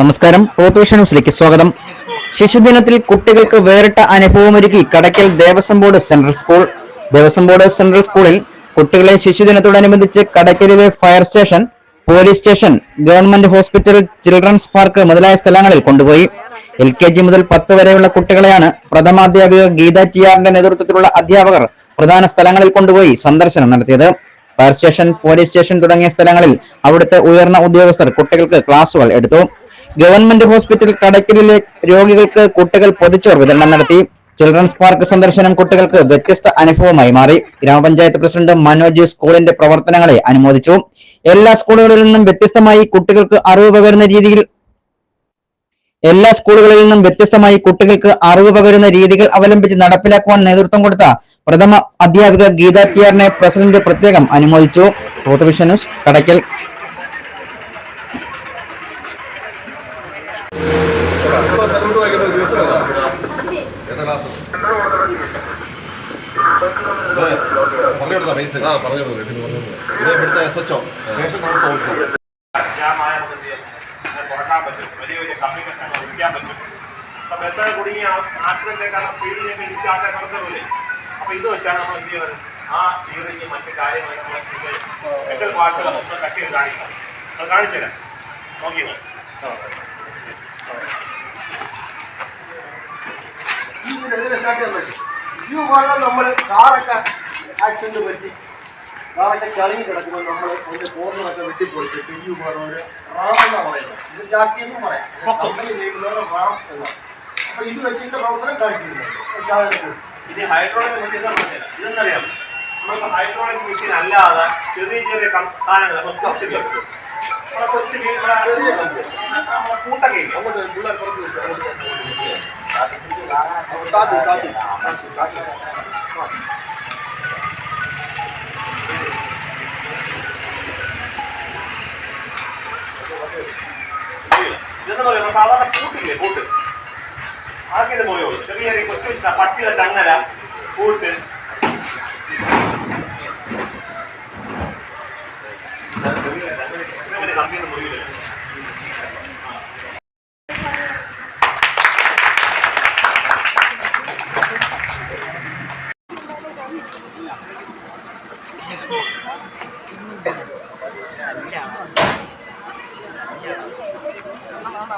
നമസ്കാരം. ഓപ്പറേഷൻ ന്യൂസിലേക്ക് സ്വാഗതം. ശിശുദിനത്തിൽ കുട്ടികൾക്ക് വേറിട്ട അനുഭവമൊരുക്കി Kadakkal Devaswom board central school. Devaswom board central സ്കൂളിൽ കുട്ടികളെ ശിശുദിനത്തോടനുബന്ധിച്ച് കടക്കലിലെ fire station police station government hospital children's park മുതലായ സ്ഥലങ്ങളിൽ കൊണ്ടുപോയി. എൽ കെ ജി മുതൽ പത്ത് വരെയുള്ള കുട്ടികളെയാണ് പ്രഥമാധ്യാപിക ഗീത ടി ആറിന്റെ നേതൃത്വത്തിലുള്ള അധ്യാപകർ പ്രധാന സ്ഥലങ്ങളിൽ കൊണ്ടുപോയി സന്ദർശനം നടത്തിയത്. ഫയർ സ്റ്റേഷൻ പോലീസ് സ്റ്റേഷൻ തുടങ്ങിയ സ്ഥലങ്ങളിൽ അവിടുത്തെ ഉയർന്ന ഉദ്യോഗസ്ഥർ കുട്ടികൾക്ക് ക്ലാസുകൾ എടുത്തു. ഗവൺമെന്റ് ഹോസ്പിറ്റൽ കടയ്ക്കലിലെ രോഗികൾക്ക് കുട്ടികൾ പൊതിച്ചോർ വിതരണം നടത്തി. ചിൽഡ്രൻസ് പാർക്ക് സന്ദർശനം കുട്ടികൾക്ക് വ്യത്യസ്ത അനുഭവമായി മാറി. ഗ്രാമപഞ്ചായത്ത് പ്രസിഡന്റ് മനോജ് സ്കൂളിന്റെ പ്രവർത്തനങ്ങളെ അനുമോദിച്ചു. എല്ലാ സ്കൂളുകളിൽ നിന്നും വ്യത്യസ്തമായി കുട്ടികൾക്ക് അറിവ് പകരുന്ന രീതിയിൽ എല്ലാ സ്കൂളുകളിൽ നിന്നും വ്യത്യസ്തമായി കുട്ടികൾക്ക് അറിവ് പകരുന്ന രീതികൾ അവലംബിച്ച് നടപ്പിലാക്കുവാൻ നേതൃത്വം കൊടുത്ത പ്രഥമ അധ്യാപിക ഗീതാത്യാറിനെ പ്രസിഡന്റ് പ്രത്യേകം അനുമോദിച്ചു. ന്യൂസ് കടയ്ക്കൽ. ക്ലാസ്? ഇത് പറഞ്ഞു കൊടുത്താ പൈസ? ഇത് ഇവിടുത്തെ. Station council officer. ജാമായ നമുക്ക്? അതിനെ കുറയ്ക്കാൻ പറ്റും. വലിയ വലിയ കമ്പി കഷ്ണങ്ങൾ ഒഴിക്കാൻ പറ്റും. അപ്പൊ ബസ്സൊക്കെ കുടുങ്ങി ആക്സിഡന്റ് കാരണം സ്പീഡിൽ ഇടിച്ച് ആൾക്കാർ അപ്പോൾ ഇത് വെച്ചാണ് നമ്മൾ എന്ത് ചെയ്യുന്നത്? ആ സ്പീഡിങ് മറ്റു കാര്യങ്ങൾ നമ്മൾ മെറ്റൽ പാർട്സുകൾ മൊത്തം കട്ട് ചെയ്ത് കാണിക്കാം. അത് കാണിച്ചു തരാം നോക്കിയോ ഇതിനെ സ്റ്റാർട്ട് ചെയ്യാൻ പറ്റും വ്യൂ പറഞ്ഞാൽ നമ്മൾ കാറൊക്കെ ആക്സിഡന്റ് പറ്റി. കാറൊക്കെ ചളിങ്ങി കിടക്കുമ്പോൾ നമ്മൾ അതിന്റെ കോർണറൊക്കെ വെട്ടിപ്പോയിട്ട് വ്യൂ പറഞ്ഞ ഒരു റാം എന്നാ പറയുന്നത്. ഇത് ജാക്കി എന്നും പറയാം. കമ്പനി നെയ്യുന്നവരെ റാം എന്നാണ് അപ്പൊ ഇത് വെച്ചിട്ട് പ്രവർത്തനം കാണിക്കുന്നുണ്ട് ഇത് ഹൈഡ്രോളിക് മെഷീൻ ഇതെന്നറിയാം നമുക്ക് ഹൈഡ്രോളിക് മെഷീൻ അല്ലാതെ ചെറിയ ചെറിയ സാധനങ്ങൾ നമ്മൾ പ്ലാസ്റ്റിക് വെക്കും നമ്മളെ കൊച്ചു വീ- നമ്മളെ ചെറിയ കമ്പനി നമ്മളെ കൂട്ടൊക്കെ ഇല്ലേ? താത്തി ആ. ഇതെന്ന് പറയുമ്പോൾ സാധാരണ കൂട്ടില്ലേ കൂട്ട്? അതൊക്കെ ഇത് മുറിയുള്ളൂ? ചെറിയ കൊച്ചു പട്ടിയുടെ ചങ്ങല കൂട്ട്. Dạ, chào